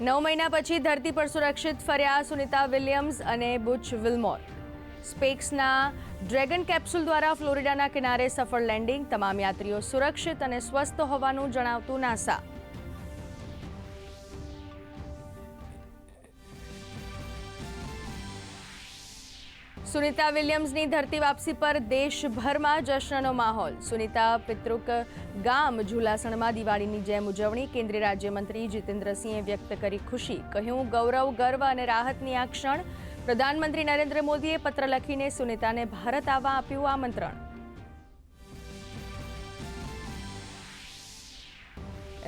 નવ મહિના પછી ધરતી પર સુરક્ષિત ફર્યા સુનિતા વિલિયમ્સ અને બુચ વિલમોર. સ્પેક્સના ડ્રેગન કેપ્સ્યુલ દ્વારા ફ્લોરિડાના કિનારે સફળ લેન્ડિંગ, તમામ યાત્રીઓ સુરક્ષિત અને સ્વસ્થ હોવાનું જણાવતું નાસા. સુનિતા વિલિયમ્સની ધરતી વાપસી પર દેશભરમાં જશ્નનો માહોલ. સુનિતા પિતૃક ગામ ઝુલાસણમાં દિવાળીની જેમ ઉજવણી કેન્દ્રીય રાજ્યમંત્રી જીતેન્દ્રસિંહે વ્યક્ત કરી ખુશી. કહ્યું, ગૌરવ, ગર્વ અને રાહતની આ ક્ષણ. પ્રધાનમંત્રી નરેન્દ્ર મોદીએ પત્ર લખીને સુનિતાને ભારત આવવા આપ્યું આમંત્રણ.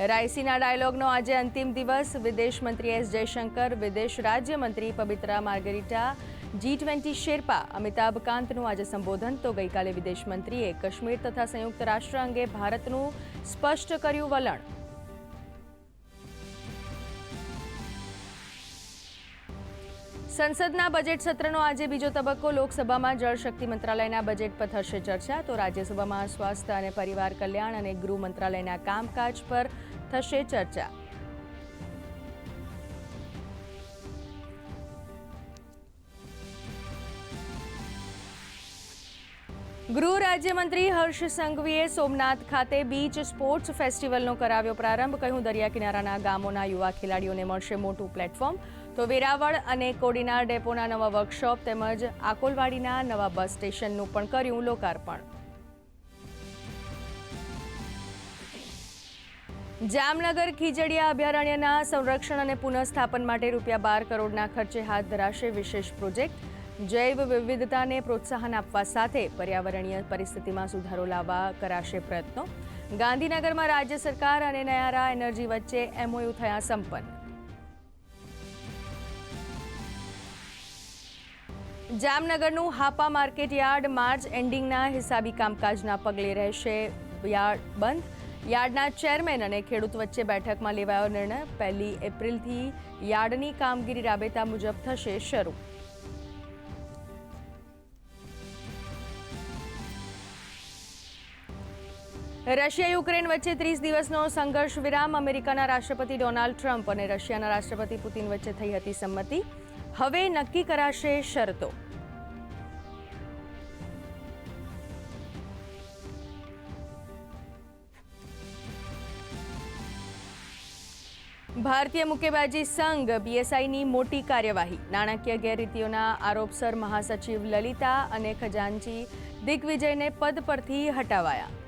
રાયસીના ડાયલોગનો આજે અંતિમ દિવસ. વિદેશ મંત્રી એસ. જયશંકર, વિદેશ રાજ્યમંત્રી Pavitra Margherita G twenty sherpa Amitabh કાંતનું આજે સંબોધન. તો ગઈકાલે વિદેશ મંત્રીએ કાશ્મીર તથા સંયુક્ત રાષ્ટ્ર અંગે ભારતનું સ્પષ્ટ કર્યું વલણ. સંસદના બજેટ સત્રનો આજે બીજો તબક્કો. લોકસભામાં જળશક્તિ મંત્રાલયના બજેટ પર થશે ચર્ચા. તો રાજ્યસભામાં સ્વાસ્થ્ય અને પરિવાર કલ્યાણ અને ગૃહ મંત્રાલયના કામકાજ પર થશે ચર્ચા. ગૃહ રાજ્યમંત્રી હર્ષ સંઘવીએ સોમનાથ ખાતે બીચ સ્પોર્ટ્સ ફેસ્ટિવલનો કરાવ્યો પ્રારંભ. કહ્યું, દરિયા કિનારાના ગામોના યુવા ખેલાડીઓને મળશે મોટું પ્લેટફોર્મ. તો વેરાવળ અને કોડીનાર ડેપોના નવા વર્કશોપ તેમજ આકોલવાડીના નવા બસ સ્ટેશનનું પણ કર્યું લોકાર્પણ. જામનગર ખીજડીયા અભયારણ્યના સંરક્ષણ અને પુનઃસ્થાપન માટે રૂપિયા બાર કરોડના ખર્ચે હાથ ધરાશે વિશેષ પ્રોજેક્ટ. જૈવ વિવિધતાને પ્રોત્સાહન આપવા સાથે પર્યાવરણીય પરિસ્થિતિમાં સુધારો લાવવા કરાશે પ્રયત્નો. ગાંધીનગરમાં રાજ્ય સરકાર અને નયારા એનર્જી વચ્ચે એમઓયુ થયા સંપન્ન. જામનગરનું હાપા માર્કેટ યાર્ડ માર્ચ એન્ડિંગના હિસાબી કામકાજના પગલે રહેશે યાર્ડ બંધ. યાર્ડના ચેરમેન અને ખેડૂત વચ્ચે બેઠકમાં લેવાયો નિર્ણય. પહેલી એપ્રિલથી યાર્ડની કામગીરી રાબેતા મુજબ થશે શરૂ. રશિયા યુક્રેન વચ્ચે ત્રીસ દિવસનો સંઘર્ષ વિરામ, અમેરિકાના રાષ્ટ્રપતિ ડોનાલ્ડ ટ્રમ્પ અને રશિયાના રાષ્ટ્રપતિ પુતિન વચ્ચે થઈ હતી સંમતિ. હવે નક્કી કરાશે શરતો. ભારતીય મુક્કેબાજી સંઘ, બીએસઆઈની મોટી કાર્યવાહી. નાણાકીય ગેરરીતિઓના આરોપસર મહાસચિવ લલિતા અને ખજાનચી દિગ્વિજયને પદ પરથી હટાવાયા.